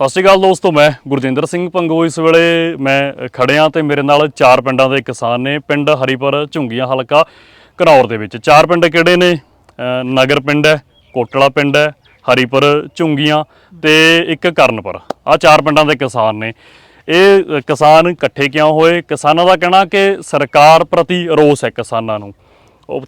ਸਤਿ ਸ਼੍ਰੀ ਅਕਾਲ ਦੋਸਤੋ, ਮੈਂ ਗੁਰਜਿੰਦਰ ਸਿੰਘ ਪੰਗੋ। ਇਸ ਵੇਲੇ ਮੈਂ ਖੜਿਆ ਤੇ ਮੇਰੇ ਨਾਲ ਚਾਰ ਪਿੰਡਾਂ ਦੇ ਕਿਸਾਨ ਨੇ, ਪਿੰਡ ਹਰੀਪੁਰ, ਝੁੰਗੀਆਂ ਹਲਕਾ, ਘਨੌਰ ਦੇ ਵਿੱਚ। ਚਾਰ ਪਿੰਡ ਕਿਹੜੇ ਨੇ? ਨਗਰ ਪਿੰਡ ਹੈ, ਕੋਟਲਾ ਪਿੰਡ ਹੈ, ਹਰੀਪੁਰ, ਝੁੰਗੀਆਂ ਤੇ ਇੱਕ ਕਰਨਪੁਰ। ਆ ਚਾਰ ਪਿੰਡਾਂ ਦੇ ਕਿਸਾਨ ਨੇ। ਇਹ ਕਿਸਾਨ ਇਕੱਠੇ ਕਿਉਂ ਹੋਏ? ਕਿਸਾਨਾਂ ਦਾ ਕਹਿਣਾ ਕਿ ਸਰਕਾਰ ਪ੍ਰਤੀ ਰੋਸ ਹੈ ਕਿਸਾਨਾਂ ਨੂੰ।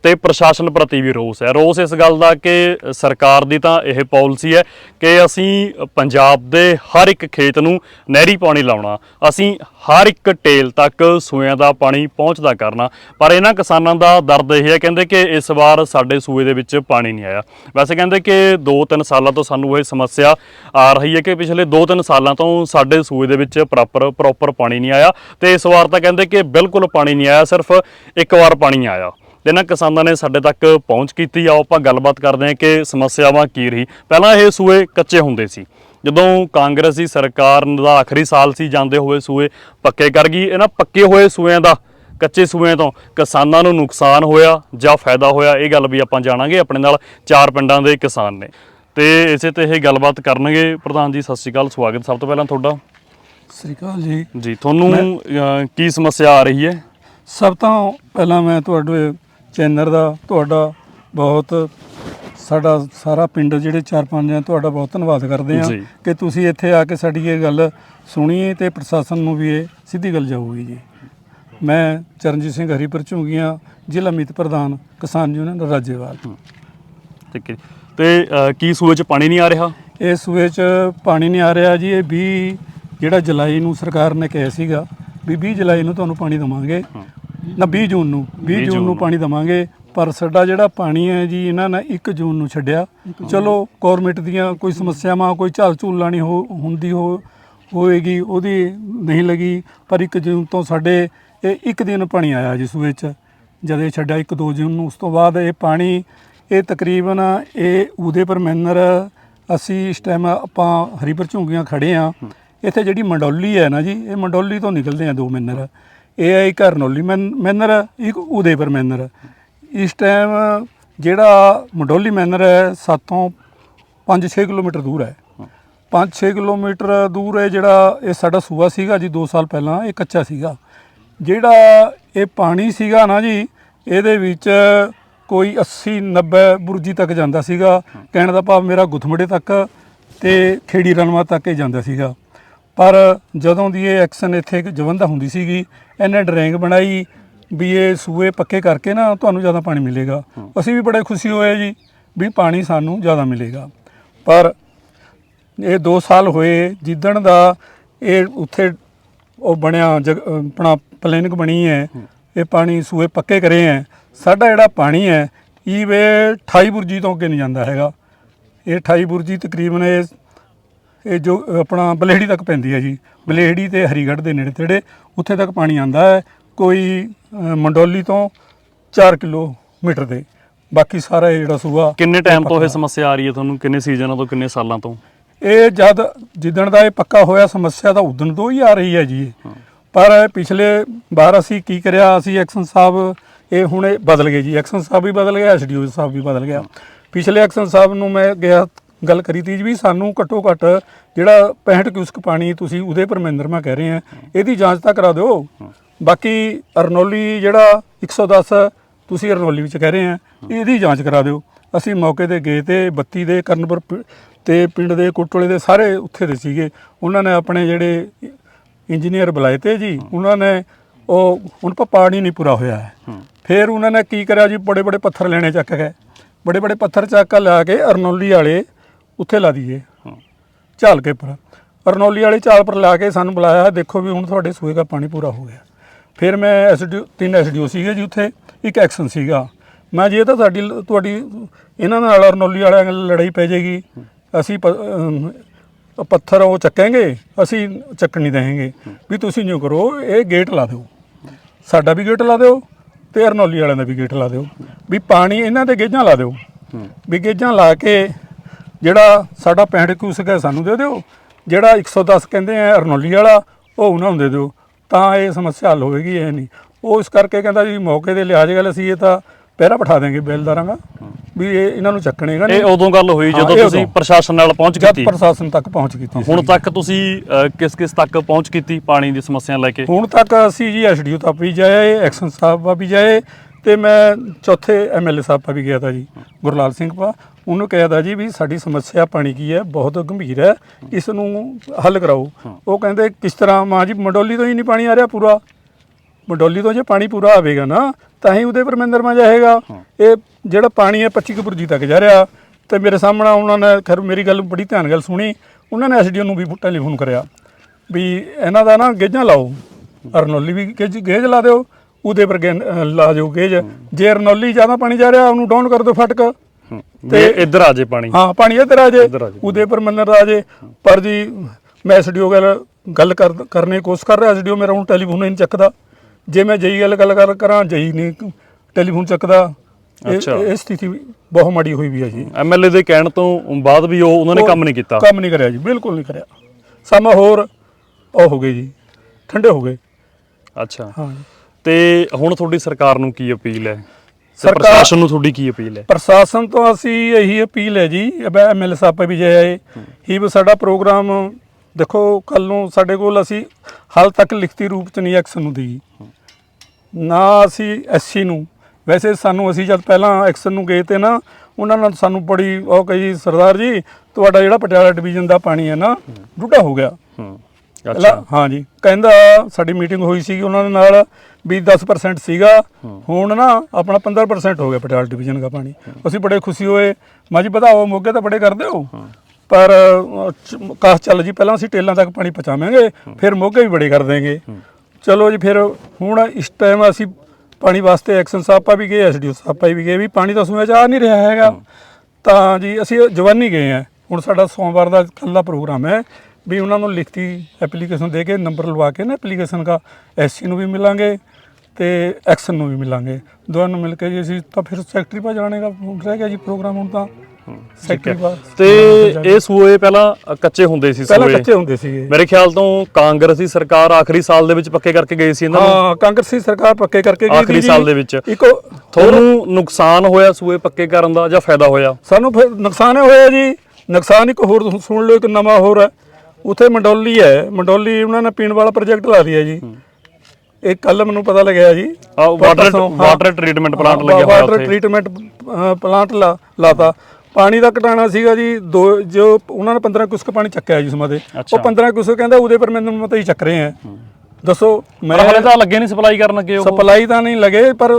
ਤੇ ਪ੍ਰਸ਼ਾਸਨ ਪ੍ਰਤੀ ਵੀ ਰੋਸ ਹੈ। ਰੋਸ ਇਸ ਗੱਲ ਦਾ ਕਿ ਸਰਕਾਰ ਦੀ ਤਾਂ ਇਹ ਪਾਲਿਸੀ ਹੈ ਕਿ ਅਸੀਂ ਪੰਜਾਬ ਦੇ ਹਰ ਇੱਕ ਖੇਤ ਨੂੰ ਨਹਿਰੀ ਪਾਣੀ ਲਾਉਣਾ, ਅਸੀਂ ਹਰ ਇੱਕ ਟੇਲ ਤੱਕ ਸੂਇਆਂ ਦਾ ਪਾਣੀ ਪਹੁੰਚਦਾ ਕਰਨਾ। ਪਰ ਇਹਨਾਂ ਕਿਸਾਨਾਂ ਦਾ ਦਰਦ ਇਹ ਹੈ, ਕਹਿੰਦੇ ਕਿ ਇਸ ਵਾਰ ਸਾਡੇ ਸੂਏ ਦੇ ਵਿੱਚ ਪਾਣੀ ਨਹੀਂ ਆਇਆ। ਵੈਸੇ ਕਹਿੰਦੇ ਕਿ 2-3 ਸਾਲਾਂ ਤੋਂ ਸਾਨੂੰ ਇਹ ਸਮੱਸਿਆ ਆ ਰਹੀ ਹੈ ਕਿ ਪਿਛਲੇ 2-3 ਸਾਲਾਂ ਤੋਂ ਸਾਡੇ ਸੂਏ ਦੇ ਵਿੱਚ ਪ੍ਰੋਪਰ ਪ੍ਰੋਪਰ ਪਾਣੀ ਨਹੀਂ ਆਇਆ। ਤੇ ਇਸ ਵਾਰ ਤਾਂ ਕਹਿੰਦੇ ਕਿ ਬਿਲਕੁਲ ਪਾਣੀ ਨਹੀਂ ਆਇਆ, ਸਿਰਫ ਇੱਕ ਵਾਰ ਪਾਣੀ ਆਇਆ। ਇਹਨਾਂ ਕਿਸਾਨਾਂ ਨੇ ਸਾਡੇ ਤੱਕ ਪਹੁੰਚ ਕੀਤੀ। ਆਓ ਆਪਾਂ ਗੱਲਬਾਤ ਕਰਦੇ ਹਾਂ ਕਿ ਸਮੱਸਿਆਵਾਂ ਕੀ ਰਹੀ। ਪਹਿਲਾਂ ਇਹ ਸੂਏ ਕੱਚੇ ਹੁੰਦੇ ਸੀ। ਜਦੋਂ ਕਾਂਗਰਸੀ ਸਰਕਾਰ ਦਾ ਆਖਰੀ ਸਾਲ ਸੀ ਜਾਂਦੇ ਹੋਏ ਸੂਏ ਪੱਕੇ ਕਰ ਗਈ। ਇਹਨਾਂ ਪੱਕੇ ਹੋਏ ਸੂਇਆਂ ਦਾ ਕੱਚੇ ਸੂਏ ਤੋਂ ਕਿਸਾਨਾਂ ਨੂੰ ਨੁਕਸਾਨ ਹੋਇਆ ਜਾਂ ਫਾਇਦਾ ਹੋਇਆ ਇਹ ਗੱਲ ਵੀ ਆਪਾਂ ਜਾਣਾਂਗੇ ਆਪਣੇ ਨਾਲ ਚਾਰ ਪਿੰਡਾਂ ਦੇ ਕਿਸਾਨ ਨੇ। ਤੇ ਇਸੇ ਤੇ ਇਹ ਗੱਲਬਾਤ ਕਰਨਗੇ। ਪ੍ਰਧਾਨ ਜੀ ਸਤਿ ਸ਼੍ਰੀ ਅਕਾਲ। ਸਵਾਗਤ ਸਭ ਤੋਂ ਪਹਿਲਾਂ ਤੁਹਾਡਾ। ਸ੍ਰੀ ਅਕਾਲ ਜੀ। ਜੀ ਤੁਹਾਨੂੰ ਕੀ ਸਮੱਸਿਆ ਆ ਰਹੀ ਹੈ? ਸਭ ਤੋਂ ਪਹਿਲਾਂ ਮੈਂ ਤੁਹਾਡੇ ਚੈਨਲ ਦਾ ਤੁਹਾਡਾ ਬਹੁਤ ਸਾਡਾ ਸਾਰਾ ਪਿੰਡ ਜਿਹੜੇ ਚਾਰ ਪੰਜ ਆ ਤੁਹਾਡਾ ਬਹੁਤ ਧੰਨਵਾਦ ਕਰਦੇ ਜੀ। ਕਿ ਤੁਸੀਂ ਇੱਥੇ ਆ ਕੇ ਸਾਡੀ ਇਹ ਗੱਲ ਸੁਣੀਏ ਤੇ ਪ੍ਰਸ਼ਾਸਨ ਨੂੰ ਵੀ ਇਹ ਸਿੱਧੀ ਗੱਲ ਜਾਊਗੀ ਜੀ। ਮੈਂ ਚਰਨਜੀਤ ਸਿੰਘ ਹਰੀਪੁਰ ਝੁੰਗੀਆਂ ਜ਼ਿਲ੍ਹਾ ਮੀਤ ਪ੍ਰਧਾਨ ਕਿਸਾਨ ਯੂਨੀਅਨ ਰਾਜੇਵਾਲ। ਠੀਕ ਹੈ। ਤੇ ਕੀ ਸੂਏ 'ਚ ਪਾਣੀ ਨਹੀਂ ਆ ਰਿਹਾ? ਇਸ ਸੂਏ 'ਚ ਪਾਣੀ ਨਹੀਂ ਆ ਰਿਹਾ ਜੀ ਇਹ 20 ਜਿਹੜਾ ਜੁਲਾਈ ਨੂੰ ਸਰਕਾਰ ਨੇ ਕਿਹਾ ਸੀਗਾ ਵੀ 20 ਜੁਲਾਈ ਨੂੰ ਤੁਹਾਨੂੰ ਪਾਣੀ ਦਵਾਂਗੇ। ਨਾ 20 ਜੂਨ ਨੂੰ 20 ਜੂਨ ਨੂੰ। ਪਾਣੀ ਦਵਾਂਗੇ ਪਰ ਸਾਡਾ ਜਿਹੜਾ ਪਾਣੀ ਹੈ ਜੀ ਇਹਨਾਂ ਨੇ 1 ਜੂਨ ਨੂੰ ਛੱਡਿਆ। ਚਲੋ ਗਵਰਨਮੈਂਟ ਦੀਆਂ ਕੋਈ ਸਮੱਸਿਆਵਾਂ ਕੋਈ ਝਾਲ ਝੂਲ ਲਾਣੀ ਹੋ ਹੁੰਦੀ ਹੋ ਹੋਏਗੀ ਉਹਦੀ ਨਹੀਂ ਲੱਗੀ ਪਰ 1 ਜੂਨ ਤੋਂ ਸਾਡੇ ਇਹ ਇੱਕ ਦਿਨ ਪਾਣੀ ਆਇਆ ਜੀ ਸੂਏ 'ਚ। ਜਦ ਇਹ ਛੱਡਿਆ 1 2 ਜੂਨ ਨੂੰ ਉਸ ਤੋਂ ਬਾਅਦ ਇਹ ਪਾਣੀ ਇਹ ਤਕਰੀਬਨ ਇਹ ਉਦੇਪੁਰ ਮੈਨਰ ਅਸੀਂ ਇਸ ਟਾਈਮ ਆਪਾਂ ਹਰੀਪੁਰ ਝੁੰਗੀਆਂ ਖੜੇ ਆ। ਇੱਥੇ ਜਿਹੜੀ ਮੰਡੋਲੀ ਹੈ ਨਾ ਜੀ ਇਹ ਮੰਡੋਲੀ ਤੋਂ ਨਿਕਲਦੇ ਆ ਦੋ ਮੈਨਰ। ਇਹ ਹੈ ਮੈਨ- ਮੈਨਰ ਇੱਕ ਉਦੇਪੁਰ ਮੈਨਰ ਇਸ ਟਾਈਮ ਜਿਹੜਾ ਮੰਡੋਲੀ ਮੈਨਰ ਹੈ ਸਾਤੋਂ 5-6 ਕਿਲੋਮੀਟਰ ਦੂਰ ਹੈ। 5-6 ਕਿਲੋਮੀਟਰ ਦੂਰ ਹੈ ਜਿਹੜਾ ਇਹ ਸਾਡਾ ਸੂਆ ਸੀਗਾ ਜੀ 2 ਸਾਲ ਪਹਿਲਾਂ ਇਹ ਕੱਚਾ ਸੀਗਾ। ਜਿਹੜਾ ਇਹ ਪਾਣੀ ਸੀਗਾ ਨਾ ਜੀ ਇਹਦੇ ਵਿੱਚ ਕੋਈ 80 90 ਬੁਰਜੀ ਤੱਕ ਜਾਂਦਾ ਸੀਗਾ। ਕਹਿਣ ਦਾ ਭਾਵ ਮੇਰਾ ਗੁੱਥਮੜੇ ਤੱਕ ਤੇ ਖੇੜੀ ਰਨਵਾ ਤੱਕ ਹੀ ਜਾਂਦਾ ਸੀਗਾ। ਪਰ ਜਦੋਂ ਦੀ ਇਹ ਐਕਸ਼ਨ ਇੱਥੇ ਇੱਕ ਜਵੰਦਾ ਹੁੰਦੀ ਸੀਗੀ ਇਹਨੇ ਡਰੈਂਗ ਬਣਾਈ ਵੀ ਇਹ ਸੂਏ ਪੱਕੇ ਕਰਕੇ ਨਾ ਤੁਹਾਨੂੰ ਜ਼ਿਆਦਾ ਪਾਣੀ ਮਿਲੇਗਾ। ਅਸੀਂ ਵੀ ਬੜੇ ਖੁਸ਼ੀ ਹੋਏ ਜੀ ਵੀ ਪਾਣੀ ਸਾਨੂੰ ਜ਼ਿਆਦਾ ਮਿਲੇਗਾ। ਪਰ ਇਹ 2 ਸਾਲ ਹੋਏ ਜਿੱਦਣ ਦਾ ਇਹ ਉੱਥੇ ਉਹ ਬਣਿਆ ਆਪਣਾ ਪਲੈਨਿੰਗ ਬਣੀ ਹੈ ਇਹ ਪਾਣੀ ਸੂਏ ਪੱਕੇ ਕਰੇ ਹੈ ਸਾਡਾ ਜਿਹੜਾ ਪਾਣੀ ਹੈ ਇਹ ਵੇ 28 ਬੁਰਜੀ ਤੋਂ ਅੱਗੇ ਨਹੀਂ ਜਾਂਦਾ ਹੈਗਾ। ਇਹ 28 ਬੁਰਜੀ ਤਕਰੀਬਨ ਇਹ ਇਹ ਜੋ ਆਪਣਾ ਬਲੇਹੜੀ ਤੱਕ ਪੈਂਦੀ ਹੈ ਜੀ। ਬਲੇਹੜੀ ਤੇ ਹਰੀਗੜ੍ਹ ਦੇ ਨੇੜੇ ਤੇੜੇ ਉੱਥੇ ਤੱਕ ਪਾਣੀ ਆਂਦਾ ਹੈ। ਕੋਈ ਮੰਡੋਲੀ ਤੋਂ 4 ਕਿਲੋਮੀਟਰ ਦੇ। ਬਾਕੀ ਸਾਰਾ ਇਹ ਜਿਹੜਾ ਸੂਆ ਕਿੰਨੇ ਟਾਈਮ ਤੋਂ ਇਹ ਸਮੱਸਿਆ ਆ ਰਹੀ ਹੈ ਤੁਹਾਨੂੰ? ਕਿੰਨੇ ਸੀਜ਼ਨਾਂ ਤੋਂ ਕਿੰਨੇ ਸਾਲਾਂ ਤੋਂ? ਇਹ ਜਦ ਜਿੱਦਣ ਦਾ ਇਹ ਪੱਕਾ ਹੋਇਆ ਸਮੱਸਿਆ ਤਾਂ ਉਦਣ ਤੋਂ ਹੀ ਆ ਰਹੀ ਹੈ ਜੀ। ਪਰ ਪਿਛਲੇ ਵਾਰ ਅਸੀਂ ਕੀ ਕਰਿਆ ਅਸੀਂ ਐਕਸ਼ਨ ਸਾਹਿਬ ਇਹ ਹੁਣ ਬਦਲ ਗਏ ਜੀ। ਐਕਸ਼ਨ ਸਾਹਿਬ ਵੀ ਬਦਲ ਗਿਆ ਐਸਡੀਓ ਸਾਹਿਬ ਵੀ ਬਦਲ ਗਿਆ। ਪਿਛਲੇ ਐਕਸ਼ਨ ਸਾਹਿਬ ਨੂੰ ਮੈਂ ਗਿਆ ਗੱਲ ਕਰੀ ਤੀ ਜੀ ਵੀ ਸਾਨੂੰ ਘੱਟੋ ਘੱਟ ਜਿਹੜਾ 65 ਕਿਊਸਕ ਪਾਣੀ ਤੁਸੀਂ ਉਹਦੇ ਪਰ ਮਹਿੰਦਰਮਾ ਕਹਿ ਰਹੇ ਆ ਇਹਦੀ ਜਾਂਚ ਤਾਂ ਕਰਾ ਦਿਓ। ਬਾਕੀ ਅਰਨੋਲੀ ਜਿਹੜਾ 110 ਤੁਸੀਂ ਅਰਨੋਲੀ ਵਿੱਚ ਕਹਿ ਰਹੇ ਆ ਇਹਦੀ ਜਾਂਚ ਕਰਾ ਦਿਓ। ਅਸੀਂ ਮੌਕੇ ਤੇ ਗਏ ਤੇ ਬੱਤੀ ਦੇ ਕਰਨਪੁਰ ਤੇ ਪਿੰਡ ਦੇ ਕੋਟਲੇ ਦੇ ਸਾਰੇ ਉੱਥੇ ਦੇ ਸੀਗੇ। ਉਹਨਾਂ ਨੇ ਆਪਣੇ ਜਿਹੜੇ ਇੰਜੀਨੀਅਰ ਬੁਲਾਏ ਤੇ ਜੀ ਉਹਨਾਂ ਨੇ ਉਹ ਹੁਣ ਪਾ ਪਾਣੀ ਨਹੀਂ ਪੂਰਾ ਹੋਇਆ ਹੈ। ਫਿਰ ਉਹਨਾਂ ਨੇ ਕੀ ਕਰਿਆ ਜੀ ਬੜੇ ਬੜੇ ਪੱਥਰ ਲੈਣੇ ਚੱਕ ਗਏ ਬੜੇ ਬੜੇ ਪੱਥਰ ਚੱਕ ਕੇ ਲਿਆ ਕੇ ਅਰਨੋਲੀ ਵਾਲੇ ਉੱਥੇ ਲਾ ਦਈਏ। ਝਾਲ ਕੇ ਪਰ ਅਰਨੋਲੀ ਵਾਲੇ ਝਾਲ ਪਰ ਲਾ ਕੇ ਸਾਨੂੰ ਬੁਲਾਇਆ, ਦੇਖੋ ਵੀ ਹੁਣ ਤੁਹਾਡੇ ਸੂਏ ਦਾ ਪਾਣੀ ਪੂਰਾ ਹੋ ਗਿਆ। ਫਿਰ ਮੈਂ ਐਸਡੀਓ, ਤਿੰਨ ਐਸਡੀਓ ਸੀਗੇ ਜੀ ਉੱਥੇ, ਇੱਕ ਐਕਸ਼ਨ ਸੀਗਾ। ਮੈਂ ਜੇ ਤਾਂ ਸਾਡੀ ਲ- ਤੁਹਾਡੀ, ਇਹਨਾਂ ਨਾਲ ਅਰਨੋਲੀ ਵਾਲਿਆਂ ਨਾਲ ਲੜਾਈ ਪੈ ਜਾਏਗੀ। ਅਸੀਂ ਪੱਥਰ ਉਹ ਚੱਕਾਂਗੇ, ਅਸੀਂ ਚੱਕਣ ਨਹੀਂ ਦੇਵਾਂਗੇ। ਵੀ ਤੁਸੀਂ ਜੋ ਕਰੋ, ਇਹ ਗੇਟ ਲਾ ਦਿਓ। ਸਾਡਾ ਵੀ ਗੇਟ ਲਾ ਦਿਓ ਤੇ ਅਰਨੋਲੀ ਵਾਲਿਆਂ ਦਾ ਵੀ ਗੇਟ ਲਾ ਦਿਓ। ਵੀ ਪਾਣੀ ਇਹਨਾਂ ਦੇ ਗੇਜਾਂ ਲਾ ਦਿਓ। ਵੀ ਗੇਜਾਂ ਲਾ ਕੇ ਜਿਹੜਾ ਸਾਡਾ 65 ਕਿਊਸਕ ਹੈ ਸਾਨੂੰ ਦੇ ਦਿਓ। ਜਿਹੜਾ 110 ਕਹਿੰਦੇ ਆ ਅਰਨੋਲੀ ਵਾਲਾ ਉਹ ਉਹਨਾਂ ਨੂੰ ਦੇ ਦਿਓ। ਤਾਂ ਇਹ ਸਮੱਸਿਆ ਹੱਲ ਹੋਵੇਗੀ ਇਹ ਨਹੀਂ। ਉਹ ਇਸ ਕਰਕੇ ਕਹਿੰਦਾ ਜੀ ਮੌਕੇ ਦੇ ਲਿਹਾਜ਼ ਗੱਲ ਅਸੀਂ ਇਹ ਤਾਂ ਪਹਿਰਾ ਬਿਠਾ ਦੇਂਗੇ ਬੇਲਦਾਰਾਂ ਦਾ ਵੀ ਇਹ ਇਹਨਾਂ ਨੂੰ ਚੱਕਣੇਗਾ ਇਹ ਉਦੋਂ ਗੱਲ ਹੋਈ ਜਦੋਂ ਤੁਸੀਂ। ਪ੍ਰਸ਼ਾਸਨ ਨਾਲ ਪਹੁੰਚ ਜਦ ਕੀਤੀ। ਪ੍ਰਸ਼ਾਸਨ ਤੱਕ ਪਹੁੰਚ ਕੀਤੀ ਹੁਣ। ਤੱਕ ਤੁਸੀਂ ਕਿਸ ਕਿਸ ਤੱਕ ਪਹੁੰਚ ਕੀਤੀ ਪਾਣੀ ਦੀ ਸਮੱਸਿਆ ਲੈ ਕੇ? ਹੁਣ ਤੱਕ ਅਸੀਂ ਜੀ ਐਸਡੀਓ ਤੱਕ ਵੀ ਜਾਏ ਐਕਸ਼ਨ ਸਾਹਿਬ ਵੀ ਜਾਏ ਤੇ ਮੈਂ ਚੌਥੇ ਐਮਐਲਏ ਸਾਹਿਬ ਪਾ ਵੀ ਗਿਆ ਤਾਂ ਜੀ ਗੁਰਲਾਲ ਸਿੰਘ ਪਾ। ਉਹਨੂੰ ਕਿਹਾ ਤਾ ਜੀ ਵੀ ਸਾਡੀ ਸਮੱਸਿਆ ਪਾਣੀ ਕੀ ਹੈ ਬਹੁਤ ਗੰਭੀਰ ਹੈ ਇਸ ਨੂੰ ਹੱਲ ਕਰਾਓ। ਉਹ ਕਹਿੰਦੇ ਕਿਸ ਤਰ੍ਹਾਂ ਮਾਂ ਜੀ ਮੰਡੋਲੀ ਤੋਂ ਹੀ ਨਹੀਂ ਪਾਣੀ ਆ ਰਿਹਾ ਪੂਰਾ? ਮੰਡੋਲੀ ਤੋਂ ਜੇ ਪਾਣੀ ਪੂਰਾ ਆਵੇਗਾ ਨਾ ਤਾਂ ਹੀ ਉਹਦੇ ਪਰਮਿੰਦਰ ਮਾ ਜਾਏਗਾ। ਇਹ ਜਿਹੜਾ ਪਾਣੀ ਹੈ 25 ਕਪੁਰਜੀ ਤੱਕ ਜਾ ਰਿਹਾ। ਤੇ ਮੇਰੇ ਸਾਹਮਣੇ ਉਹਨਾਂ ਨੇ ਖੈਰ ਮੇਰੀ ਗੱਲ ਬੜੀ ਧਿਆਨ ਗੱਲ ਸੁਣੀ। ਉਹਨਾਂ ਨੇ ਐਸਡੀਓ ਨੂੰ ਵੀ ਟੈਲੀਫੋਨ ਕਰਿਆ। ਵੀ ਇਹਨਾਂ ਦਾ ਨਾ ਗੇਜਾਂ ਲਾਓ। ਅਰਨੋਲੀ ਵੀ ਗੇਜ ਗੇਜ ਲਾ ਦਿਓ। ਉਹਦੇ ਪਰ ਗੇ- ਅਹ ਲਾ ਦਿਓ ਗੇਜ ਜੇ। ਅਰਨੋਲੀ ਜ਼ਿਆਦਾ ਪਾਣੀ ਜਾ ਰਿਹਾ ਉਹਨੂੰ ਡਾਊਨ ਕਰ ਦਿਓ ਫਟਕ। ਤੇ ਇੱਧਰ ਆ ਜੇ ਪਾਣੀ। ਹਾਂ ਪਾਣੀ ਇੱਧਰ ਆ ਜੇ। ਜੇ। ਉਹਦੇ ਪਰ ਮੰਨਰ ਆ ਜੇ। ਪਰ ਜੀ ਮੈਂ ਐਸਡੀਓ ਗੱਲ ਗੱਲ ਕਰ ਕਰਨੇ ਕੋਸ਼ਿਸ਼ ਕਰ ਰਿਹਾ ਐਸਡੀਓ ਮੇਰਾ ਹੁਣ ਟੈਲੀਫੋਨ ਨਹੀਂ ਚੱਕਦਾ। ਜੇ ਮੈਂ ਜਈ ਗੱਲ ਗੱਲ ਕਰ- ਜਈ ਨਹੀਂ ਟੈਲੀਫੋਨ ਚੱਕਦਾ। ਇਹ- ਸਥਿਤੀ ਬਹੁਤ ਮਾੜੀ ਹੋਈ ਵੀ ਹੈ ਜੀ। ਐਮਐਲਏ ਦੇ ਕਹਿਣ ਤੋਂ ਬਾਅਦ ਵੀ ਉਹ ਉਹਨਾਂ ਨੇ ਕੰਮ ਨਹੀਂ ਕੀਤਾ। ਕੰਮ ਨਹੀਂ ਕਰਿਆ ਜੀ ਬਿਲਕੁਲ ਨਹੀਂ ਕਰਿਆ। ਸਮਾਂ ਹੋਰ ਉਹ ਹੋ ਗਏ ਜੀ ਠੰਡੇ ਹੋ ਗਏ। ਅੱਛਾ। ਹਾਂ ਜੀ। ਤੇ ਹੁਣ ਤੁਹਾਡੀ ਸਰਕਾਰ ਨੂੰ ਕੀ ਅਪੀਲ ਹੈ? ਤੇ ਸਰਕਾਰ- ਪ੍ਰਸ਼ਾਸਨ ਨੂੰ ਤੁਹਾਡੀ ਕੀ ਅਪੀਲ ਹੈ? ਪ੍ਰਸ਼ਾਸਨ ਤੋਂ ਅਸੀਂ ਇਹੀ ਅਪੀਲ ਹੈ ਜੀ ਐਮਐਲਏ ਸਾਹਿਬ ਵੀ ਜਾਏ ਹੀ ਵੀ ਸਾਡਾ ਪ੍ਰੋਗਰਾਮ ਦੇਖੋ ਕੱਲ ਨੂੰ ਸਾਡੇ ਕੋਲ ਅਸੀਂ ਹਾਲ ਤੱਕ ਲਿਖਤੀ ਰੂਪ ਚ ਨਹੀਂ ਐਕਸ਼ਨ ਨੂੰ ਦੀ ਨਾ ਅਸੀਂ ਐਸਸੀ ਨੂੰ। ਵੈਸੇ ਸਾਨੂੰ ਅਸੀਂ ਜਦ ਪਹਿਲਾਂ ਐਕਸ਼ਨ ਨੂੰ ਗਏ ਤੇ ਨਾ ਉਹਨਾਂ ਨਾਲ ਸਾਨੂੰ ਬੜੀ ਉਹ ਕਹੀ ਸਰਦਾਰ ਜੀ ਤੁਹਾਡਾ ਜਿਹੜਾ ਪਟਿਆਲਾ ਡਿਵੀਜ਼ਨ ਦਾ ਪਾਣੀ ਹੈ ਨਾ ਡੂਢਾ ਹੋ ਗਿਆ। ਹੂੰ। ਅੱਛਾ। ਹਾਂ ਜੀ ਕਹਿੰਦਾ ਸਾਡੀ ਮੀਟਿੰਗ ਹੋਈ ਸੀ ਉਹਨਾਂ ਦੇ ਨਾਲ ਵੀ 10% ਸੀਗਾ। ਹੁਣ ਨਾ ਆਪਣਾ 15% ਹੋ ਗਿਆ ਪਟਿਆਲਾ ਡਿਵੀਜ਼ਨ ਦਾ ਪਾਣੀ। ਅਸੀਂ ਬੜੇ ਖੁਸ਼ੀ ਹੋਏ। ਮਾਂ ਜੀ ਵਧਾਓ ਮੋਗੇ ਤਾਂ ਬੜੇ ਕਰਦੇ ਹੋ। ਪਰ ਕਾਸ਼ ਚੱਲ ਜੀ ਪਹਿਲਾਂ ਅਸੀਂ ਟੇਲਾਂ ਤੱਕ ਪਾਣੀ ਪਹੁੰਚਾਵਾਂਗੇ ਫਿਰ ਮੋਗੇ ਵੀ ਬੜੇ ਕਰ ਦੇਂਗੇ ਚਲੋ ਜੀ ਫਿਰ ਹੁਣ ਇਸ ਟਾਈਮ ਅਸੀਂ ਪਾਣੀ ਵਾਸਤੇ ਐਕਸ਼ਨ ਸਾਹਿਬ ਵੀ ਗਏ ਐਸਡੀਓ ਸਾਹਿਬ ਵੀ ਗਏ ਵੀ ਪਾਣੀ ਤਾਂ ਸੂਏ ਚ ਆ ਨਹੀਂ ਰਿਹਾ ਹੈਗਾ। ਤਾਂ ਜੀ ਅਸੀਂ ਜਵਾਨੀ ਗਏ ਆ। ਹੁਣ ਸਾਡਾ ਸੋਮਵਾਰ ਦਾ ਕੱਲ੍ਹ ਦਾ ਪ੍ਰੋਗਰਾਮ ਹੈ। ਵੀ ਉਹਨਾਂ ਨੂੰ ਲਿਖਤੀ ਐਪਲੀਕੇਸ਼ਨ ਦੇ ਕੇ ਨੰਬਰ ਲਵਾ ਕੇ ਨਾ ਐਪਲੀਕੇਸ਼ਨ ਦਾ ਐਸਸੀ ਨੂੰ ਵੀ ਮਿਲਾਂਗੇ ਤੇ ਐਕਸ਼ਨ ਨੂੰ ਵੀ ਮਿਲਾਂਗੇ। ਦੋਵਾਂ ਨੂੰ ਮਿਲ ਕੇ ਜੀ ਅਸੀਂ ਤਾਂ ਫਿਰ ਸੈਕਟਰੀ ਪਾ ਜਾਣੇ ਦਾ ਰਹਿ ਗਿਆ ਜੀ ਪ੍ਰੋਗਰਾਮ ਹੁਣ ਤਾਂ। ਸੈਕਟਰੀ ਪਾ ਤੇ ਇਹ ਸੂਏ ਪਹਿਲਾਂ ਕੱਚੇ ਹੁੰਦੇ ਸੀ ਪਹਿਲਾਂ ਸੂਏ? ਕੱਚੇ ਹੁੰਦੇ ਸੀਗੇ। ਮੇਰੇ ਖਿਆਲ ਤੋਂ ਕਾਂਗਰਸੀ ਸਰਕਾਰ ਆਖਰੀ ਸਾਲ ਦੇ ਵਿੱਚ ਪੱਕੇ ਕਰਕੇ ਗਈ ਸੀ ਇਹਨਾਂ ਨੂੰ? ਹਾਂ ਕਾਂਗਰਸੀ ਸਰਕਾਰ ਪੱਕੇ ਕਰਕੇ ਗਈ ਆਖਰੀ ਸੀ ਸਾਲ। ਦੇ ਵਿੱਚ। ਇੱਕ ਤੁਹਾਨੂੰ ਨੁਕਸਾਨ ਹੋਇਆ ਸੂਏ ਪੱਕੇ ਕਰਨ ਦਾ ਜਾਂ ਫਾਇਦਾ ਹੋਇਆ? ਸਾਨੂੰ ਫਿਰ ਨੁਕਸਾਨ ਹੋਇਆ ਜੀ। ਨੁਕਸਾਨ ਇੱਕ ਹੋਰ ਸੁ- ਸੁਣ ਲਓ ਇੱਕ ਨਵਾਂ ਹੋਰ ਹੈ। ਉਥੇ ਮੰਡੋਲੀ ਹੈ ਮੰਡੋਲੀ ਉਹਨਾਂ ਨੇ ਪੀਣ ਵਾਲਾ ਪ੍ਰੋਜੈਕਟ ਲਾ ਦਿਆ ਜੀ। ਇਹ ਕੱਲ ਮੈਨੂੰ ਪਤਾ ਲੱਗਿਆ ਜੀ। ਆ ਵਾਟਰ। ਵਾਟਰ ਟ੍ਰੀਟਮੈਂਟ ਪਲਾਂਟ ਲੱਗਿਆ ਹੋਇਆ ਵਾਟਰ ਉੱਥੇ। ਟ੍ਰੀਟਮੈਂਟ ਪਲਾਂਟ ਲਾ ਲਾਤਾ। ਪਾਣੀ ਦਾ ਘਟਾਣਾ ਸੀਗਾ ਜੀ ਦੋ ਜੋ ਉਹਨਾਂ ਨੇ 15 ਕੁਸਕ ਪਾਣੀ ਚੱਕਿਆ ਜੀ ਉਸਮਾ ਦੇ ਅੱਛਾ। ਉਹ 15 ਕੁਸਕ ਕਹਿੰਦਾ ਉਹਦੇ ਪਰ ਮੈਨੂੰ ਮਤ ਹੀ ਚੱਕ ਰਹੇ ਆ ਦੱਸੋ ਮੈਂ ਹਲੇ ਤਾਂ ਲੱਗੇ ਨਹੀਂ ਸਪਲਾਈ ਕਰਨ ਅੱਗੇ ਉਹ। ਸਪਲਾਈ ਤਾਂ ਨਹੀਂ ਲਗੇ ਪਰ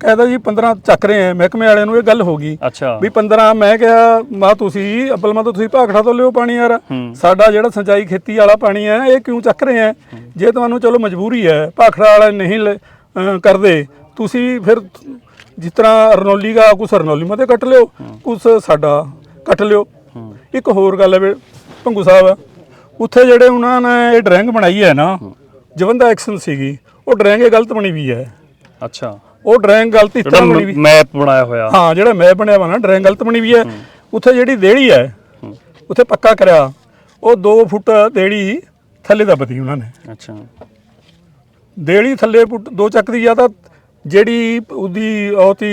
ਕਹਿੰਦਾ ਜੀ 15 ਚੱਕ ਰਹੇ ਆ ਮਹਿਕਮੇ ਵਾਲਿਆਂ ਨੂੰ ਇਹ ਗੱਲ ਹੋ ਗਈ। ਵੀ 15 ਮੈਂ ਕਿਹਾ ਮਾ ਤੁਸੀਂ ਅਬਲ ਮਾ ਤਾਂ ਤੁਸੀਂ ਭਾਖੜਾ ਤੋਂ ਲਿਓ ਪਾਣੀ ਯਾਰ। ਸਾਡਾ ਜਿਹੜਾ ਸਿੰਚਾਈ ਖੇਤੀ ਵਾਲਾ ਪਾਣੀ ਹੈ ਇਹ ਕਿਉਂ ਚੱਕ ਰਹੇ ਆ? ਜੇ ਤੁਹਾਨੂੰ ਚਲੋ ਮਜਬੂਰੀ ਹੈ ਭਾਖੜਾ ਵਾਲੇ ਨਹੀਂ ਕਰਦੇ ਤੁਸੀਂ ਫਿਰ ਜਿਸ ਤਰ੍ਹਾਂ ਅਰਨੋਲੀ ਦਾ ਕੁਛ ਅਰਨੋਲੀ ਮਤੇ ਕੱਟ ਲਿਓ ਕੁਛ ਸਾਡਾ ਕੱਟ ਲਿਓ। ਇੱਕ ਹੋਰ ਗੱਲ ਹੈ ਭੰਗੂ ਸਾਹਿਬ ਉੱਥੇ ਜਿਹੜੇ ਉਹਨਾਂ ਨੇ ਇਹ ਡਰੈਂਗ ਬਣਾਈ ਹੈ ਨਾ ਜਵੰਦਾ ਐਕਸ਼ਨ ਸੀਗੀ ਉਹ ਡਰੈਂਗ ਇਹ ਗਲਤ ਬਣੀ ਵੀ ਹੈ। ਅੱਛਾ। ਉਹ ਡਰੈਂਗ ਗਲਤ ਇਸ ਤਰ੍ਹਾਂ ਬਣੀ ਵੀ ਮੈਪ ਬਣਾਇਆ ਹੋਇਆ। ਹਾਂ ਜਿਹੜਾ ਮੈਂ ਬਣਿਆ ਵਾ ਨਾ ਡਰਾਇੰਗ ਗਲਤ ਬਣੀ ਵੀ ਹੈ। ਉੱਥੇ ਜਿਹੜੀ ਦੇੜੀ ਹੈ ਉੱਥੇ ਪੱਕਾ ਕਰਿਆ। ਉਹ 2 ਫੁੱਟ ਦੇੜੀ ਥੱਲੇ ਦੱਬਦੀ ਉਹਨਾਂ ਨੇ। ਅੱਛਾ। ਦੇੜੀ ਥੱਲੇ ਫੁੱਟ ਦੋ ਚੱਕਦੀ ਜਾਂ ਤਾਂ ਜਿਹੜੀ ਉਹਦੀ ਉਹਤੀ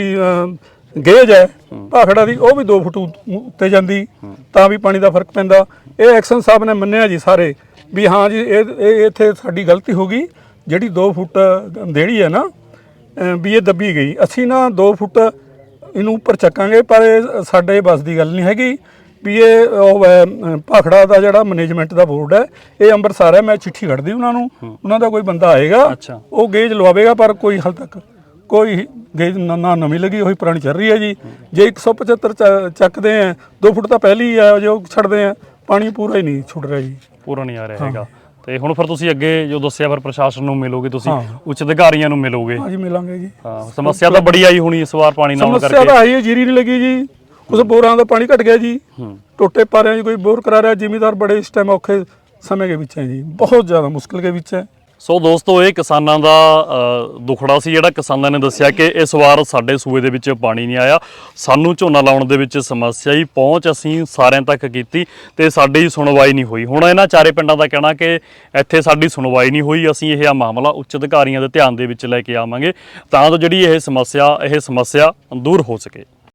ਗੇਜ ਹੈ ਭਾਖੜਾ ਦੀ ਉਹ ਵੀ 2 ਫੁੱਟ ਉੱਤੇ ਜਾਂਦੀ। ਤਾਂ ਵੀ ਪਾਣੀ ਦਾ ਫ਼ਰਕ ਪੈਂਦਾ। ਇਹ ਐਕਸ਼ਨ ਸਾਹਿਬ ਨੇ ਮੰਨਿਆ ਜੀ ਸਾਰੇ। ਵੀ ਹਾਂ ਜੀ ਇਹ ਇਹ ਇੱਥੇ ਸਾਡੀ ਗਲਤੀ ਹੋ ਗਈ। ਜਿਹੜੀ 2 ਫੁੱਟ ਦੇੜੀ ਹੈ ਨਾ ਵੀ ਇਹ ਦੱਬੀ ਗਈ। ਅਸੀਂ ਨਾ 2 ਫੁੱਟ ਇਹਨੂੰ ਉੱਪਰ ਚੱਕਾਂਗੇ ਪਰ ਇਹ ਸਾਡੇ ਬਸ ਦੀ ਗੱਲ ਨਹੀਂ ਹੈਗੀ ਵੀ ਇਹ ਉਹ ਭਾਖੜਾ ਦਾ ਜਿਹੜਾ ਮੈਨੇਜਮੈਂਟ ਦਾ ਬੋਰਡ ਹੈ ਇਹ ਅੰਮ੍ਰਿਤਸਰ ਹੈ। ਮੈਂ ਚਿੱਠੀ ਕੱਢਦੀ ਉਹਨਾਂ ਨੂੰ। ਉਹਨਾਂ ਦਾ ਕੋਈ ਬੰਦਾ ਆਏਗਾ। ਉਹ ਗੇਜ ਲਵਾਵੇਗਾ ਪਰ ਕੋਈ ਹਾਲ ਤੱਕ ਕੋਈ ਗੇਜ ਨਾ ਨਵੀਂ ਲੱਗੀ ਹੋਈ ਪੁਰਾਣੀ ਚੱਲ ਰਹੀ ਹੈ ਜੀ। ਜੇ 175 ਚ- ਚੱਕਦੇ ਆ 2 ਫੁੱਟ ਤਾਂ ਪਹਿਲੀ ਹੈ ਜੋ ਛੱਡਦੇ ਆ ਪਾਣੀ ਪੂਰਾ ਹੀ ਨਹੀਂ ਛੁੱਟ ਰਿਹਾ ਜੀ। ਪੂਰਾ ਨਹੀਂ ਆ ਰਿਹਾ ਹੈਗਾ। ਤੇ ਹੁਣ ਫਿਰ ਤੁਸੀਂ ਅੱਗੇ ਜੋ ਦੱਸਿਆ ਫਿਰ ਪ੍ਰਸ਼ਾਸਨ ਨੂੰ ਮਿਲੋਗੇ ਤੁਸੀਂ। ਉੱਚ ਅਧਿਕਾਰੀਆਂ ਨੂੰ ਮਿਲੋਗੇ। ਹਾਂਜੀ ਮਿਲਾਂਗੇ ਜੀ। ਹਾਂ ਸਮੱਸਿਆ ਤਾਂ ਬੜੀ ਆਈ ਹੋਣੀ ਇਸ ਵਾਰ ਪਾਣੀ ਨਾ ਆਉਣ ਸਮੱਸਿਆ ਕਰਕੇ। ਤਾਂ ਆਈ ਹੈ ਜੀਰੀ ਨਹੀਂ ਲੱਗੀ ਜੀ। ਉਸ ਬੋਰਾਂ ਦਾ ਪਾਣੀ ਘਟ ਗਿਆ ਜੀ। ਟੋਟੇ ਪਾਰਿਆਂ 'ਚ ਕੋਈ ਬੋਰ ਕਰਾ ਰਿਹਾ ਜ਼ਿਮੀਦਾਰ ਬੜੇ ਇਸ ਟਾਈਮ ਔਖੇ ਸਮੇਂ ਦੇ ਵਿੱਚ ਹੈ ਜੀ। ਬਹੁਤ ਜ਼ਿਆਦਾ ਮੁਸ਼ਕਲ ਦੇ ਵਿੱਚ ਹੈ। ਸੋ ਦੋਸਤੋ, ਇਹ ਕਿਸਾਨਾਂ ਦਾ ਦੁਖੜਾ ਸੀ ਜਿਹੜਾ ਕਿਸਾਨਾਂ ਨੇ ਦੱਸਿਆ ਕਿ ਇਸ ਵਾਰ ਸਾਡੇ ਸੂਏ ਦੇ ਵਿੱਚ ਪਾਣੀ ਨਹੀਂ ਆਇਆ। ਸਾਨੂੰ ਝੋਨਾ ਲਾਉਣ ਦੇ ਵਿੱਚ ਸਮੱਸਿਆ ਹੀ ਪਹੁੰਚ ਅਸੀਂ ਸਾਰਿਆਂ ਤੱਕ ਕੀਤੀ ਤੇ ਸਾਡੀ ਸੁਣਵਾਈ ਨਹੀਂ ਹੋਈ। ਹੁਣ ਇਹਨਾਂ ਚਾਰੇ ਪਿੰਡਾਂ ਦਾ ਕਹਿਣਾ ਕਿ ਇੱਥੇ ਸਾਡੀ ਸੁਣਵਾਈ ਨਹੀਂ ਹੋਈ, ਅਸੀਂ ਇਹ ਆ ਮਾਮਲਾ ਉੱਚ ਅਧਿਕਾਰੀਆਂ ਦੇ ਧਿਆਨ ਦੇ ਵਿੱਚ ਲੈ ਕੇ ਆਵਾਂਗੇ ਤਾਂ ਜੋ ਜਿਹੜੀ ਇਹ ਸਮੱਸਿਆ ਇਹ ਸਮੱਸਿਆ ਦੂਰ ਹੋ ਸਕੇ।